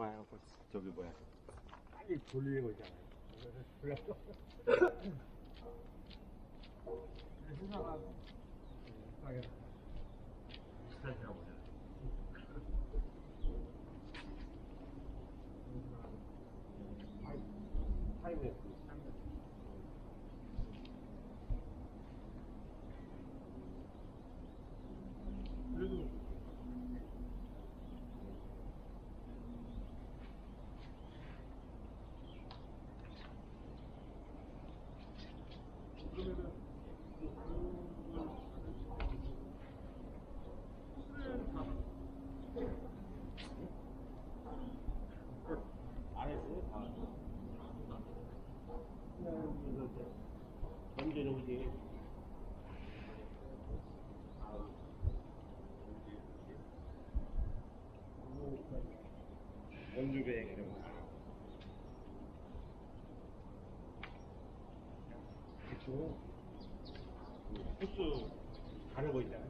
그 저기 뭐야. 빨리 돌리는 거 있잖아요. 그래서 비슷하시나. 타임에 200 정도. 그쵸. 코스 가려고 있잖아요.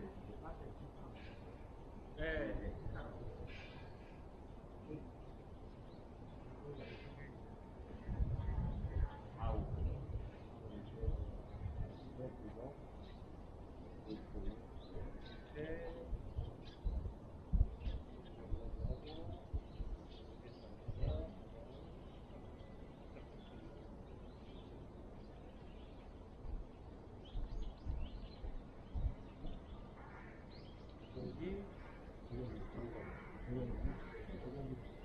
이 조경기, 조경기, 조경기, 조경기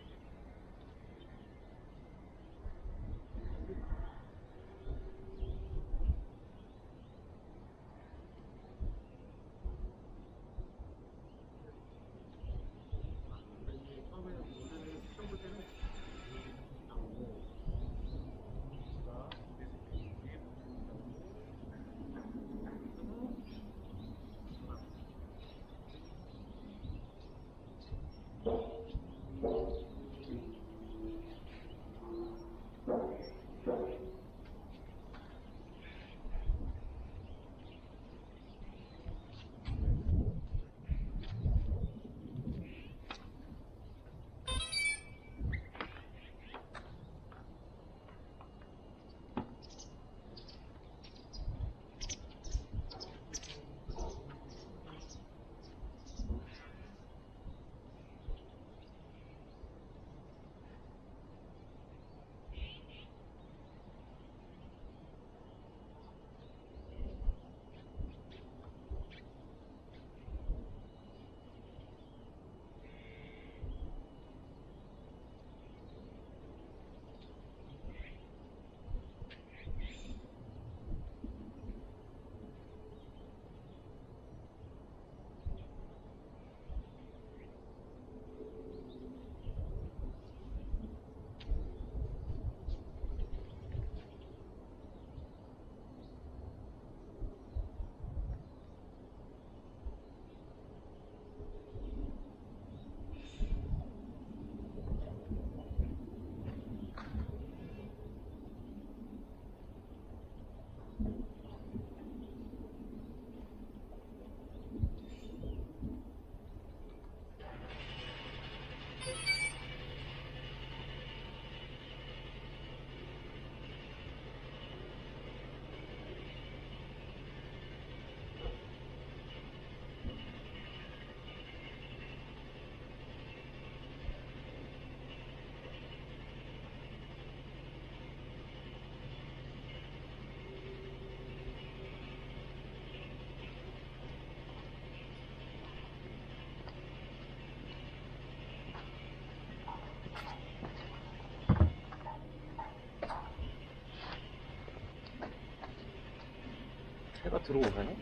아, 들어오가네?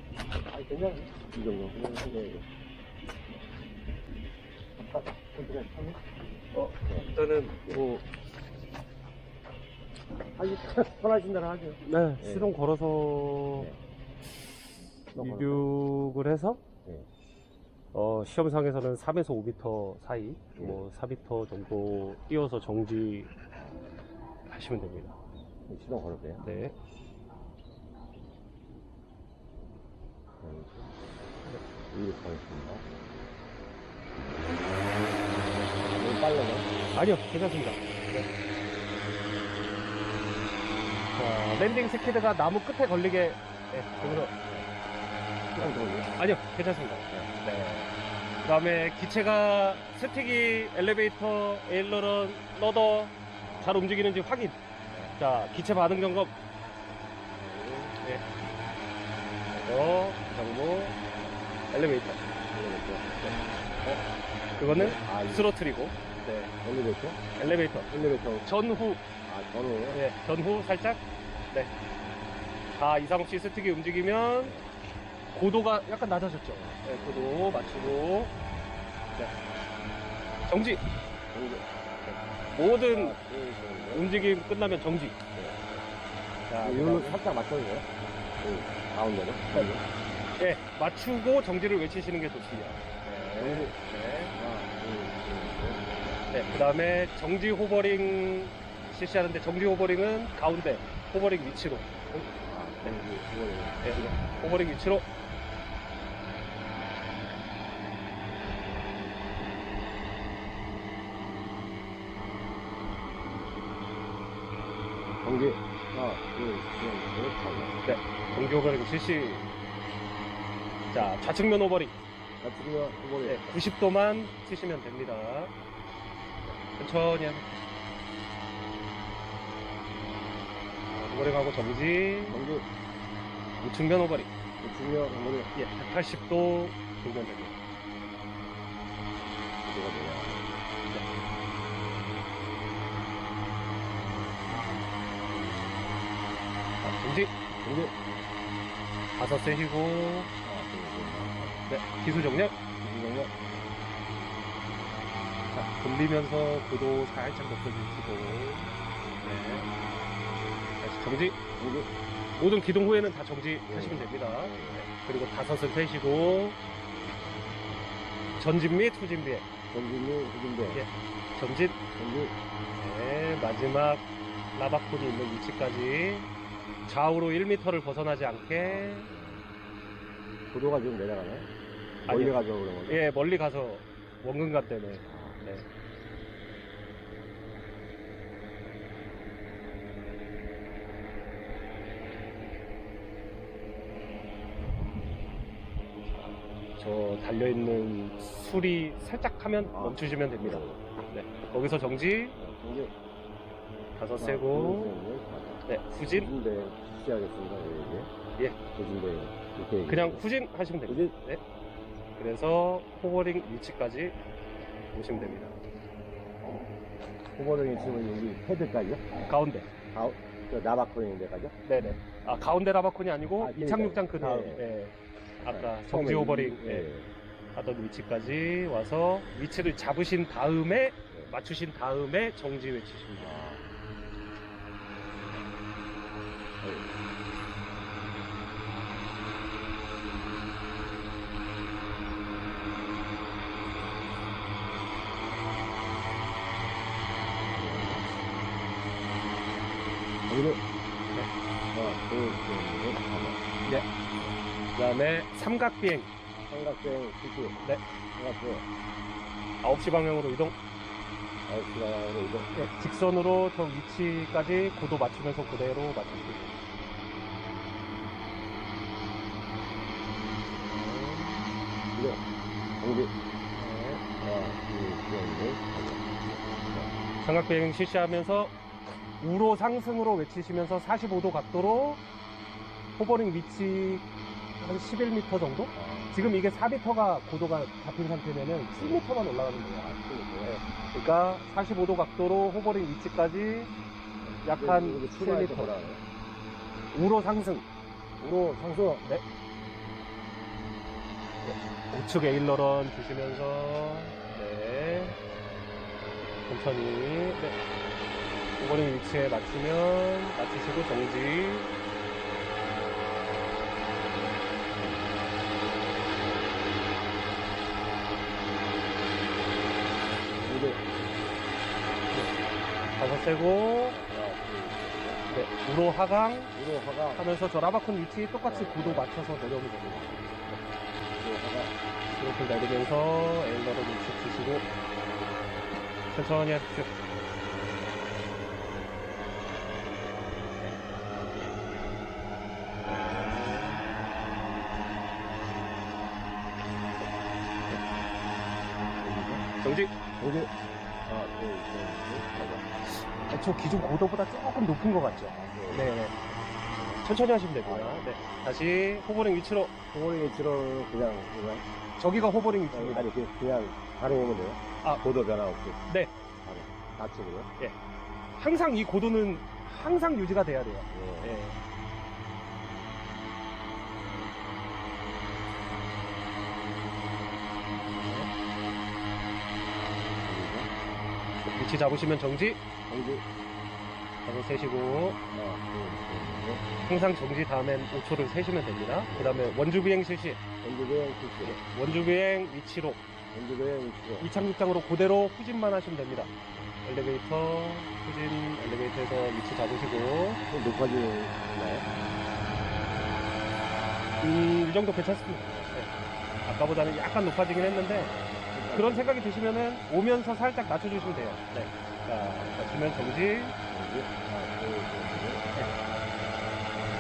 아, 괜찮네. 이 정도. 그냥. 아, 하네. 어, 일단은 뭐 하기 편하신 대로 하죠. 네, 네. 시동 걸어서 네. 입육을 해서 네. 어, 시험상에서는 3에서 5m 사이, 네. 뭐 4m 정도 띄워서 정지 하시면 됩니다. 시동 걸었어요. 네. 이렇게 가겠습니다. 너무 빨라요? 아니요, 괜찮습니다. 네. 자, 랜딩 스키드가 나무 끝에 걸리게, 네, 여기서, 아니요, 괜찮습니다. 네. 그 다음에 기체가 스틱이 엘리베이터, 에일러런, 러더 잘 움직이는지 확인. 자, 기체 반응 점검. 네. 어, 정보, 엘리베이터. 그거는 아, 이 스로틀이고, 네. 엘리베이터? 엘리베이터. 엘리베이터. 전후, 아, 전후. 네, 전후 살짝. 네. 자, 이상욱 씨 스틱이 움직이면 고도가 약간 낮아졌죠. 네, 고도 맞추고. 네. 정지. 모든 아, 그, 움직임 끝나면 정지. 자, 이걸로 살짝 맞춰주세요. 그 가운데로. 네, 맞추고 정지를 외치시는 게 좋습니다. 네. 둘, 네, 그 다음에 정지 호버링 실시하는데 정지 호버링은 가운데 호버링 위치로. 이거를. 네, 호버링 위치로. 정지. 하나, 둘, 셋, 넷, 네, 정지 호버링 실시. 자, 좌측면. 자, 지금 이거를. 네, 90도만 치시면 됩니다. 천천히 하면. 호버링하고 정지. 정지. 우측면 호버링. 중요 이거를. 예, 180도 돌면 됩니다. 이거가 뭐야. 자, 정지. 정지. 가서 세시고. 네, 기술 정렬. 정지. 자, 돌리면서 고도 살짝 높여주시고. 네. 다시 정지. 정지. 모든 기동 후에는 다 정지하시면 됩니다. 네. 그리고 다섯을 펴시고. 전진 및 후진 비에 전진이 후진대. 예. 전진. 전진. 네, 마지막 라바콘이 있는 위치까지 좌우로 1m를 벗어나지 않게 고도가 좀 내려가 네. 아니요. 멀리 가죠, 그러면. 예 멀리 가서 원근감 때문에 아, 네. 저 달려있는 술이 살짝 하면 아. 멈추시면 됩니다. 네. 거기서 정지, 정지. 가서 하나, 세고, 네, 후진, 후진대 시작하겠습니다, 이제. 예. 후진대. 이렇게. 그냥 후진 하시면 됩니다. 후진. 그래서 호버링 위치까지 오시면 됩니다. 후보등이 지금 여기 헤드까지요? 가운데. 가, 저 나바코 있는 데까지요? 네네. 아, 가운데 라바콘이 아니고 아, 그러니까요. 이착륙장 그 다음. 네. 예. 아까 처음에 정지 이- 호버링 예. 예. 하던 위치까지 와서 위치를 잡으신 다음에 맞추신 다음에 정지 외치십니다. 삼각 비행 삼각대 수수. 네. 삼각대 9시 방향으로 이동. 아홉 시간으로 이동. 네, 직선으로 저 위치까지 고도 맞추면서 그대로 맞추시고. 이동. 네. 하나, 둘, 셋, 넷, 다섯. 삼각 비행 실시하면서 우로 상승으로 외치시면서 45도 각도로 호버링 위치 한 11m 정도? 지금 이게 4m가 고도가 잡힌 상태면은 7m만 올라가는 거예요. 네. 그러니까 45도 각도로 호버링 위치까지 약한 여기 출발할 때 7m. 뭐라 그래요? 우로 상승. 우로 상승. 네. 우측 에일러런 주시면서 네. 천천히 네. 오버링 위치에 맞추면 맞추시고 정지 가서 세고 하나, 둘, 셋. 네. 우로 하강 우로 하강. 하면서 저 라바콘 위치 똑같이 구도 맞춰서 내려오면 됩니다. 우로 하강. 이렇게 내리면서 에일러를 우측 주시고 천천히 하십시오. 저 기존 고도보다 조금 높은 것 같죠? 네. 천천히 하시면 됩니다. 네. 다시 호버링 위치로. 호버링 위치로 그냥, 그냥. 저기가 호버링 위치입니다. 아니, 그냥, 그냥 바로 오면 돼요. 아. 고도 변화 없이. 네. 바로. 낮추고요. 항상 이 고도는 항상 유지가 돼야 돼요. 예. 네. 위치 잡으시면 정지. 정지. 하고 세시고 하나, 둘, 셋, 넷. 항상 정지 다음엔 5초를 세시면 됩니다. 그 다음에 원주 비행 실시. 원주배행 실시. 원주 비행 위치로 원주배행 위치로. 이착륙장으로 그대로 후진만 하시면 됩니다. 엘리베이터 후진 엘리베이터에서 위치 잡으시고 좀 높아지나요? 음, 이 정도 괜찮습니다. 네. 아까보다는 약간 높아지긴 했는데 그런 생각이 드시면은 오면서 살짝 낮춰주시면 돼요. 네. 자, 낮추면 정지, 넷.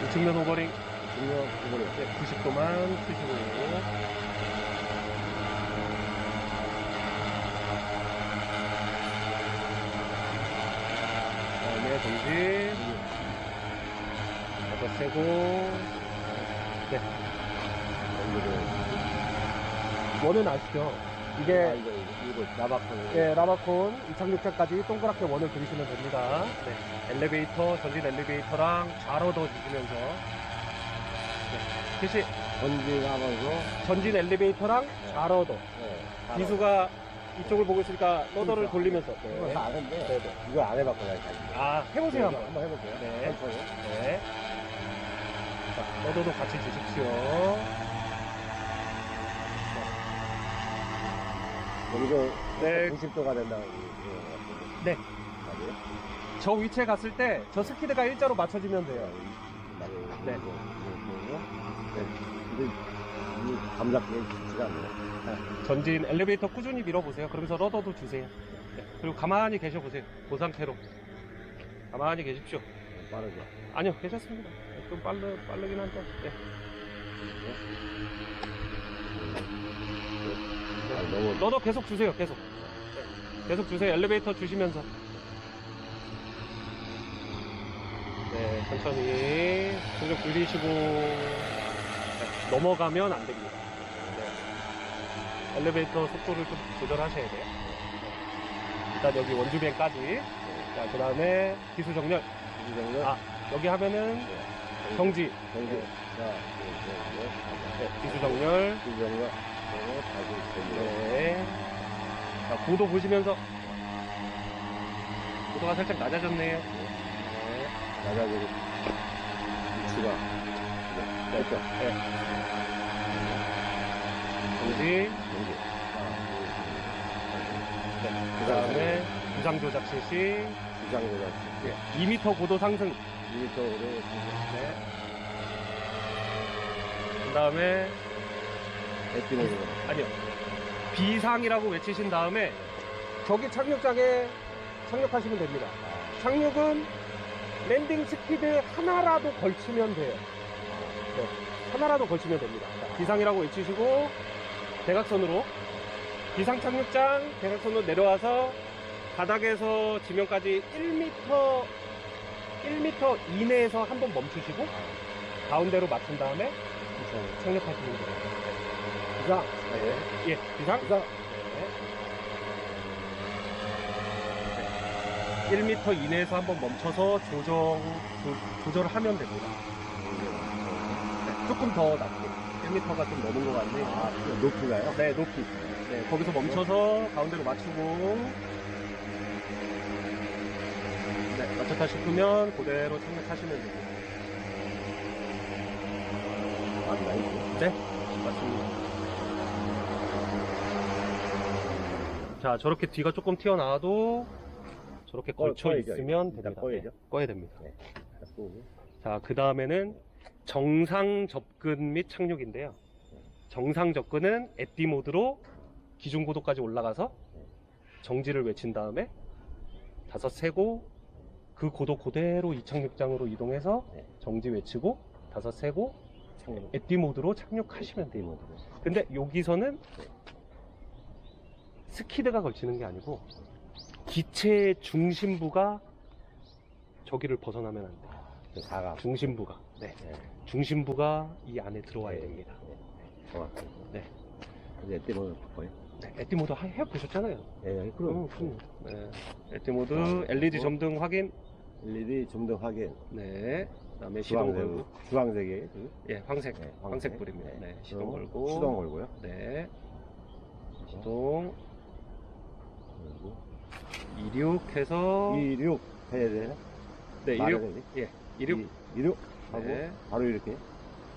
우측면 오버링 중력 호버링. 네, 90도만 쓰시고 그다음에 정지, 가서 세고 원주배행. 원은 아시죠? 아, 이게 이거, 나박하는. 네, 라바콘 이착륙장까지 동그랗게 원을 그리시면 됩니다. 네, 엘리베이터, 전진 엘리베이터랑 좌로도 주시면서 네, 실시 전진하면서. 전진 엘리베이터랑 좌로도 네. 바로. 기수가 이쪽을 보고 있으니까 러더를. 돌리면서 이거 네. 다 아는데. 네, 네. 이거 안 해봤거든요. 아 해보세요 이거 한번 한번 해볼게요. 네. 네. 자, 러더도 같이 주십시오 여기서 네. 90도가 된다고. 네. 맞아요? 저 위치에 갔을 때 저 스키드가 일자로 맞춰지면 돼요 맞아요. 네. 이거. 네. 근데 이 감잡기가 쉽지가 않네요. 전진 엘리베이터 꾸준히 밀어보세요 그러면서 러더도 주세요 네, 그리고 가만히 계셔보세요 그 상태로 가만히 계십시오 빠르죠. 아니요 괜찮습니다 네, 좀 빠르, 빠르긴 한데 네. 아, 너무 러더 계속 주세요 계속 네, 계속 주세요 엘리베이터 주시면서 네 천천히 충격 줄이시고 네, 넘어가면 안 됩니다 네. 엘리베이터 속도를 좀 조절하셔야 돼요 네. 일단 여기 원주비행까지 자그 다음에 기수 정렬 이 정도. 아 여기 하면은 네. 정지 정지. 네. 넷, 다섯. 네, 기수 정렬 다시 정지. 네. 자, 고도 보시면서. 고도가 살짝 낮아졌네요. 네. 낮아지고 위치가 네. 됐죠. 네. 정지. 정지. 네. 그 다음에 부상 조작 실시. 셋. 주장 조작. 네. 2m 고도 상승. 2m으로 네. 그 다음에, 에피는 아니요. 비상이라고 외치신 다음에, 저기 착륙장에 착륙하시면 됩니다. 착륙은 랜딩 스피드 하나라도 걸치면 돼요. 네, 하나라도 걸치면 됩니다. 자, 비상이라고 외치시고 대각선으로 비상 착륙장 대각선으로 내려와서 바닥에서 지면까지 1m 1m 이내에서 한번 멈추시고 가운데로 맞춘 다음에 착륙하시면 돼요. 부상. 네. 예, 비상. 부상. 네. 1m 이내에서 한번 멈춰서 조정, 조, 조절을 하면 됩니다. 조금 더 낮게 1m가 좀 넘은 것 같네요. 아, 그 높이가요? 네, 높이. 네, 거기서 멈춰서 가운데로 맞추고. 네, 맞췄다 싶으면 그대로 착륙하시면 됩니다. 맞나, 이거? 네, 맞습니다. 자, 저렇게 뒤가 조금 튀어나와도 저렇게 꺼- 걸쳐 꺼야죠. 있으면 일단 됩니다. 꺼야죠. 네, 꺼야 됩니다. 네. 자, 그 다음에는 정상 접근 및 착륙인데요. 정상 접근은 에띠 모드로 기준 고도까지 올라가서 정지를 외친 다음에 다섯 세고 그 고도 그대로 이착륙장으로 이동해서 네. 정지 외치고 다섯 세고 창문. 에띠 모드로 착륙하시면 돼요. 모드로. 근데 여기서는 스키드가 걸치는 게 아니고 기체의 중심부가 저기를 벗어나면 안 돼요. 그 사각. 중심부가. 네. 네. 중심부가 이 안에 들어와야 네. 됩니다. 네. 정확하게. 네. 이제 때문에 바꿔요. 네, 에띠 모드 하- 해보셨잖아요. 예, 그럼. 어, 그럼. 네. 에띠 모드, 어, LED 어. 점등 확인. LED 좀더 확인. 네. 그다음에 시동 걸고. 주황색, 주황색이. 그, 예, 황색. 네, 황색 불입니다. 네. 시동 그리고 걸고. 시동 걸고요. 네. 시동 그리고 이륙해서. 26 해야 되나? 네, 이륙. 예, 이륙. 26 하고 네. 바로 이렇게.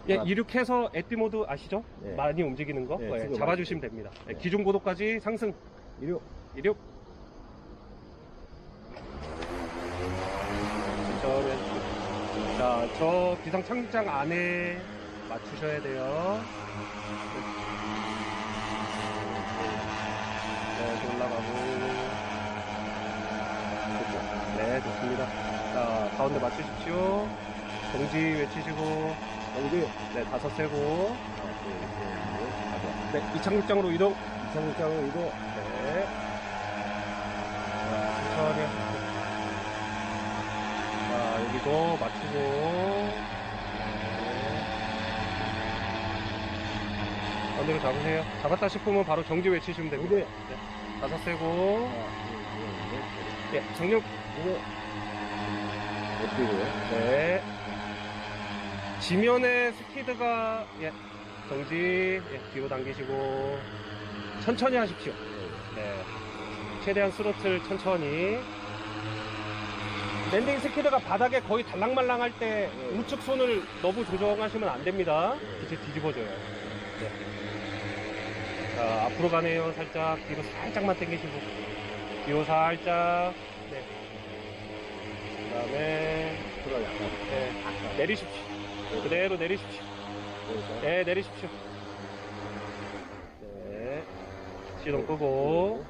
예, 아. 이륙해서 에띠 모드 아시죠? 네. 많이 움직이는 거. 네, 예, 잡아주시면 됩니다. 네, 네. 기준 고도까지 상승. 26. 이륙. 천천히. 자, 저 비상 착륙장 안에 맞추셔야 돼요. 네, 또 올라가고. 네, 좋습니다. 자, 가운데 맞추십시오. 정지 외치시고, 여기 네, 다섯 세고. 네, 이착륙장으로 이동. 이창장으로 이동. 네. 자, 천천히. 자, 여기도 맞추고. 네. 가운데로 잡으세요. 잡았다 싶으면 바로 정지 외치시면 됩니다. 여기. 다섯 세고. 예, 정력. 이거 어떻게고요? 네. 지면에 스피드가, 예, 정지. 예, 뒤로 당기시고. 천천히 하십시오. 네. 최대한 스로틀 천천히. 랜딩 스키드가 바닥에 거의 달랑말랑 할 때 네. 우측 손을 너무 조정하시면 안 됩니다. 네. 기체 뒤집어져요. 네. 자, 앞으로 가네요. 살짝. 뒤로 살짝만 당기시고. 뒤로 살짝. 네. 그 다음에, 들어 약간. 네. 내리십시오. 그대로 내리십시오. 네, 내리십시오. 네. 시동 끄고.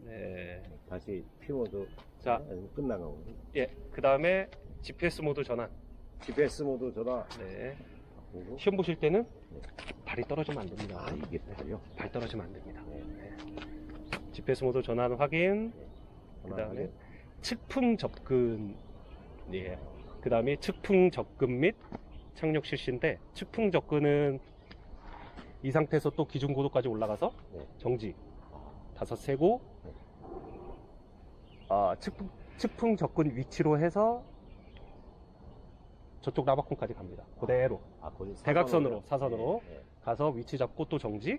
네. 다시 피모드. 자. 아니면 거고. 예, 그 다음에 GPS 모드 전환. GPS 모드 전화 네. 보고. 시험 보실 때는 발이 떨어지면 안 됩니다. 아, 이게 발이요? 발 떨어지면 안 됩니다. 네. 네. GPS 모드 전환 확인. 그 다음에 측풍 접근. 예. 그 다음에 측풍 접근 및 착륙 실시인데, 측풍 접근은 이 상태에서 또 기준 고도까지 올라가서 네. 정지. 다섯 세고, 네. 아, 측풍, 측풍 접근 위치로 해서 저쪽 라바콘까지 갑니다. 그대로. 아, 거기 대각선으로? 사선으로. 네, 네. 가서 위치 잡고 또 정지.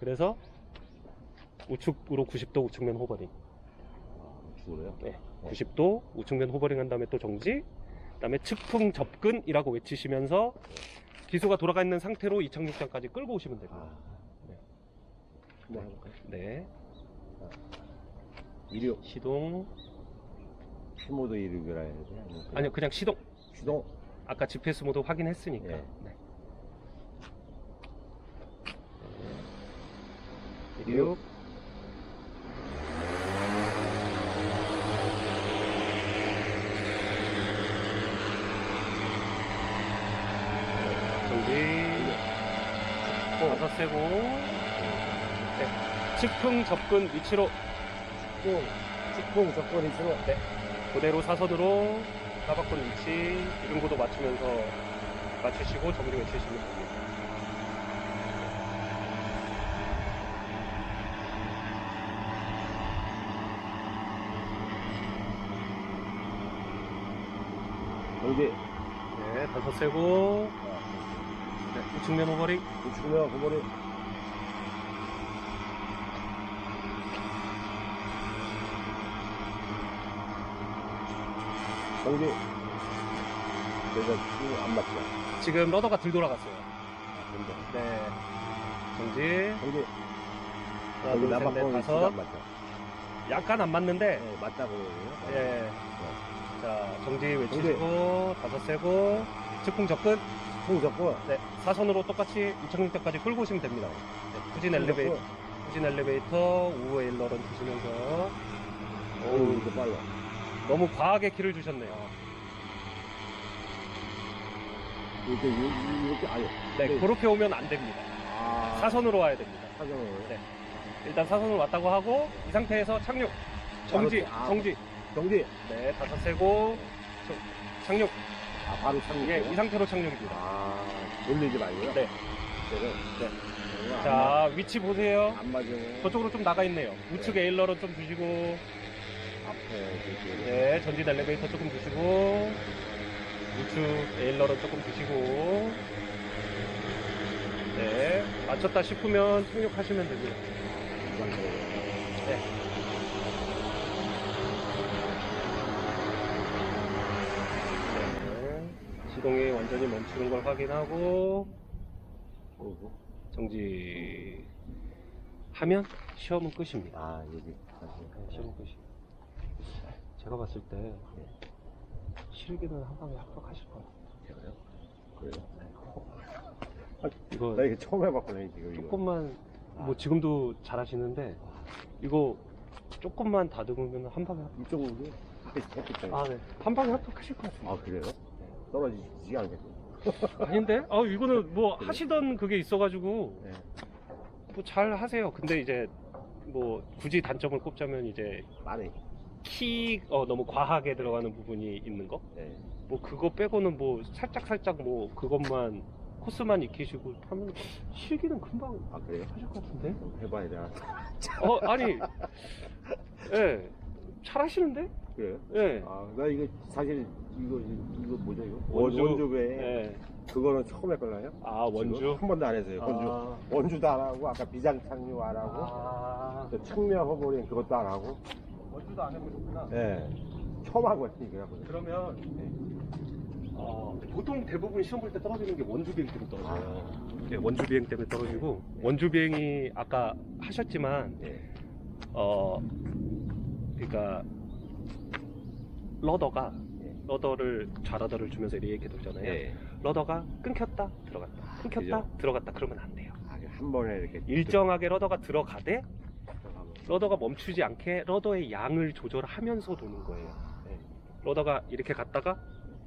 그래서 우측으로 90도 우측면 호버링. 아, 죽으로요? 네. 네. 90도 우측면 호버링 한 다음에 또 정지. 그다음에 측풍 접근이라고 외치시면서 기수가 돌아가 있는 상태로 이착륙장까지 끌고 오시면 됩니다. 아. 네. 네. 이륙. 시동. 피모드 이륙이라 해야 되나? 그냥 아니요, 그냥 시동. 시동. 아까 GPS 모드 확인했으니까. 예. 네. 네. 이륙. 정지. 다섯 세고. 네. 측풍 접근 위치로 축봉. 축봉 접근이 들어. 네. 그대로 사선으로 까박권 위치 이등고도 맞추면서 맞추시고 정리 외치시면 됩니다. 여기. 네, 다섯 세고 아, 네, 우측면 오버링. 우측면 그 거를 정지 그래서 안 맞죠 지금 러더가 들 돌아갔어요. 아, 근데 네. 정지. 정지 하나, 여기 둘, 셋, 나바꿔 넷, 위치가 다섯. 안 맞죠 약간 안 맞는데. 네, 맞다고 그러네요. 예. 자, 정지 외치시고, 다섯 세고, 측풍 접근. 총 잡고 네. 사선으로 똑같이 2,600까지 끌고 오시면 됩니다. 네, 후진 엘리베이터, 후진 엘리베이터, 우회 일러런 드시면서. 오 어우, 이렇게 빨라 너무 과하게 키를 주셨네요. 이렇게 이- 이렇게 아니 네, 네. 그렇게 오면 안 됩니다. 아 사선으로 와야 됩니다. 사정을 네. 일단 사선으로 왔다고 하고, 이 상태에서 착륙. 정지, 아, 정지. 정지 네, 다섯 세고, 저- 착륙. 아 바로 착륙 예, 이 상태로 착륙입니다. 아 돌리지 말고요 네. 그래서 네. 자 자, 위치 보세요. 안 맞으면 저쪽으로 좀 나가 있네요. 우측 에일러런 좀 주시고, 앞에 네, 전진 엘리베이터 조금 주시고, 우측 에일러런 조금 주시고, 네, 맞췄다 싶으면 착륙하시면 되고요. 네. 네, 시동이 완전히 멈추는 걸 확인하고, 정지 하면 시험은 끝입니다. 아 여기 시험은 끝이. 제가 봤을 때 실기는 한 방에 합격하실 것 같아요. 그래요 그래요 이거 나 이거 처음 해봤거든요 지금 이거 조금만 뭐 지금도 잘하시는데 이거 조금만 다듬으면 한 방에 합격. 이쪽으로 햇빛 아 네. 한 방에 합격하실 것 같아요. 아 그래요 떨어지지 않겠고 아닌데? 아 이거는 뭐 하시던 그게 있어가지고 네. 뭐 잘 하세요. 근데 이제 뭐 굳이 단점을 꼽자면 이제 많이 키 어, 너무 과하게 들어가는 부분이 있는 거. 네. 뭐 그거 빼고는 뭐 살짝 살짝 뭐 그것만 코스만 익히시고 하면 실기는 금방 아 그래요 하실 것 같은데? 좀 해봐야 되나 어 아니 예 잘하시는데? 그래요 예. 아나 이거 사실 이거 이거 뭐죠 이거 원주. 원주배 예. 그거는 처음 했걸나요 아 원주. 한 번도 안 했어요 원주 아, 원주도 안 하고 아까 비장 착륙 안 하고 아, 또 측면 허브링 그것도 안 하고 원주도 안 해보셨구나. 예 처음 하고 있으니까 그러면 어, 보통 대부분 시험 볼 때 떨어지는 게 원주 비행 때문에 떨어져요. 아, 예, 원주 비행 때문에 떨어지고 원주 비행이 아까 하셨지만 예. 어 그러니까 러더가 예. 러더를 좌러더를 주면서 이렇게 돌잖아요. 예. 러더가 끊겼다 들어갔다 끊겼다 들어갔다 그러면 안 돼요. 아, 한 번에 이렇게 일정하게 러더가 들어가되. 러더가 멈추지 않게 러더의 양을 조절하면서 도는 거예요. 예. 러더가 이렇게 갔다가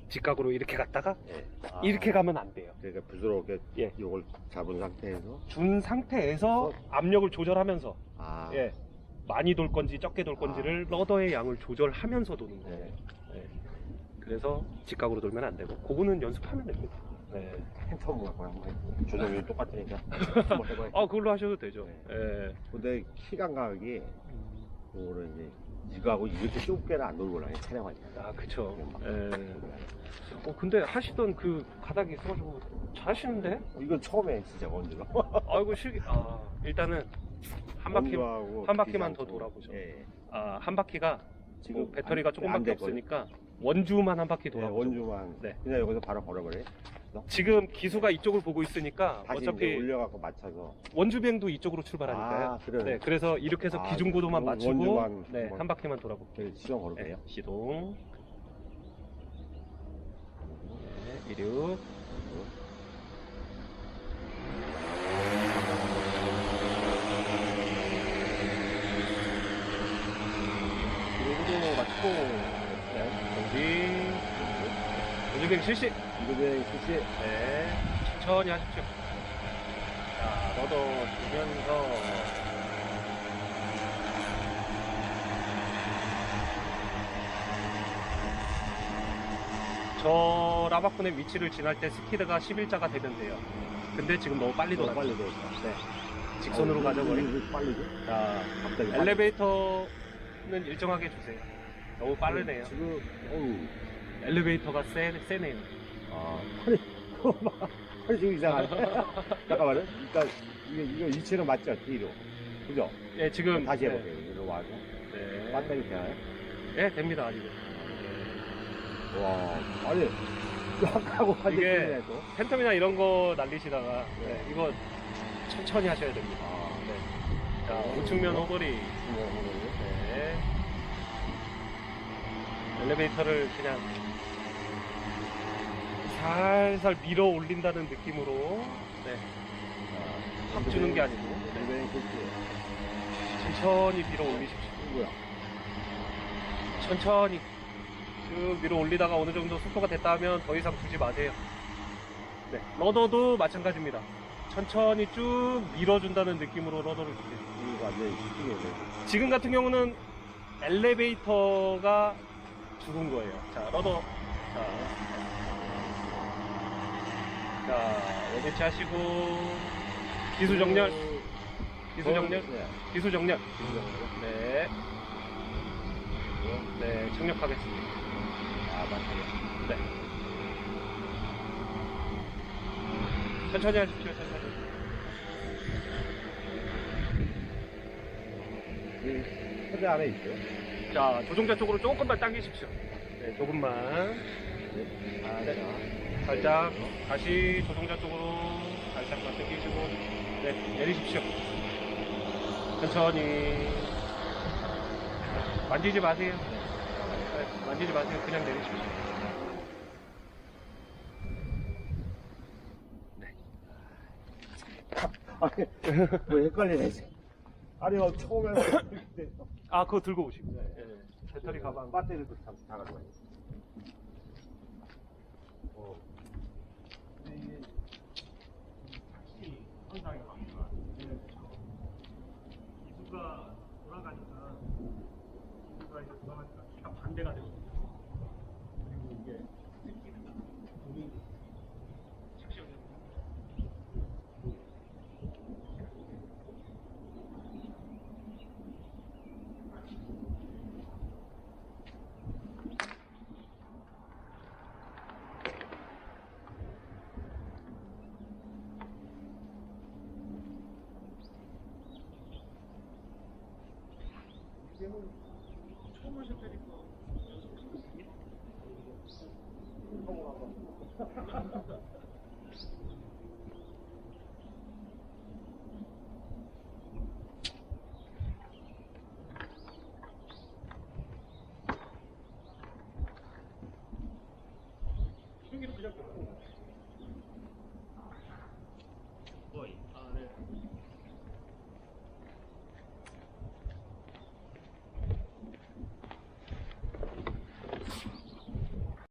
직각으로 이렇게 갔다가 예. 아, 이렇게 가면 안 돼요. 그러니까 부드럽게 예. 이걸 잡은 상태에서 준 상태에서 어? 압력을 조절하면서 아, 예. 많이 돌 건지 적게 돌 건지를 러더의 양을 조절하면서 도는 거예요. 네. 예. 그래서 직각으로 돌면 안 되고 그거는 연습하면 됩니다. 네. 처음 갖고 한번 조정이 똑같으니까 한번 해봐요. 아 그걸로 하셔도 되죠. 네. 예. 근데 키 감각이 그거를 이제 이거하고 이렇게 좁게는 안 돌고 나요 촬영하니까. 아 그쵸. 예. 어 근데 하시던 그 가닥이 있어가지고 잘하시는데? 이건 처음에 진짜 원주가. 아이고 실기. 아 일단은 한 바퀴 한 바퀴만 비상구. 더 돌아보죠. 예. 아 한 바퀴가 지금 뭐 배터리가 안- 조금밖에 안 됐거든요. 없으니까 원주만 한 바퀴 예, 돌아보죠. 원주만 네. 그냥 여기서 바로 걸어버려. 지금 기수가 이쪽을 보고 있으니까 다시 어차피 올려갖고 맞춰서. 원주 비행도 이쪽으로 출발하니까요. 아, 그래요? 네, 그래서 이렇게 해서 아, 기준 고도만 원- 맞추고 원주만 네, 한번. 한 바퀴만 돌아볼게요. 저기 시동 걸을게요. 네, 시동. 네, 이륙. 이륙도 맞고 정지. 비행 실시. 이거는 실시. 네, 천천히 하십시오. 자, 너도 주면서. 저 라바쿤의 위치를 지날 때 스피드가 11자가 되면 돼요. 근데 지금 너무 빨리 돌았죠. 빨리 돌았어. 네. 직선으로 어, 가져버리. 이거 빨리 돼? 자, 갑자기. 엘리베이터는 일정하게 주세요. 너무 빠르네요. 지금 어우 엘리베이터가 세, 세네요. 아 팔이 지금 이상하네. 잠깐만요. 일단 이거 이거 이체로 맞죠? 뒤로. 그죠? 예, 지금 다시 네. 해볼게요. 이리로 와서 네. 배터리 되나요? 예, 됩니다. 아직. 와, 아니 쫙 하고 이게- 한대 또. 팬텀이나 이런 거 날리시다가 네, 이거 천천히 하셔야 됩니다. 아, 네. 자, 우측면 호거리. 네. 엘리베이터를 그냥 살살 밀어 올린다는 느낌으로 네. 확 주는 게 아니고 네. 네. 천천히 밀어 올리십시오. 뭐야? 천천히 쭉 밀어 올리다가 어느 정도 속도가 됐다 하면 더 이상 주지 마세요. 네. 러더도 마찬가지입니다. 천천히 쭉 밀어준다는 느낌으로 러더를 주세요. 이거 완전히 돼. 지금 같은 경우는 엘리베이터가 죽은 거예요. 자, 러더. 자, 자 원위치 하시고, 기수 정렬, 기수 정렬, 네. 기수 정렬. 기수 정렬. 네. 네, 착륙하겠습니다. 아, 맞다. 네. 천천히 하십시오, 천천히. 이 초대 안에 있어요? 자, 조종자 쪽으로 조금만 당기십시오. 네, 조금만. 네. 아, 네. 자. 살짝 다시 조종자 쪽으로 살짝만 당기시고 네 내리십시오 천천히 만지지 마세요 네, 만지지 마세요 그냥 내리십시오 아니, 뭐 헷갈리네. 이제. 아니, 어, 처음에 아 그거 들고 오시고 네, 배터리 가방 배터리도 다, 다 가지고 와요. 어. 현상이 갑니다 기수가 돌아가니까 기수가 이제 돌아가니까 키가 반대가 그리고 그냥 걷고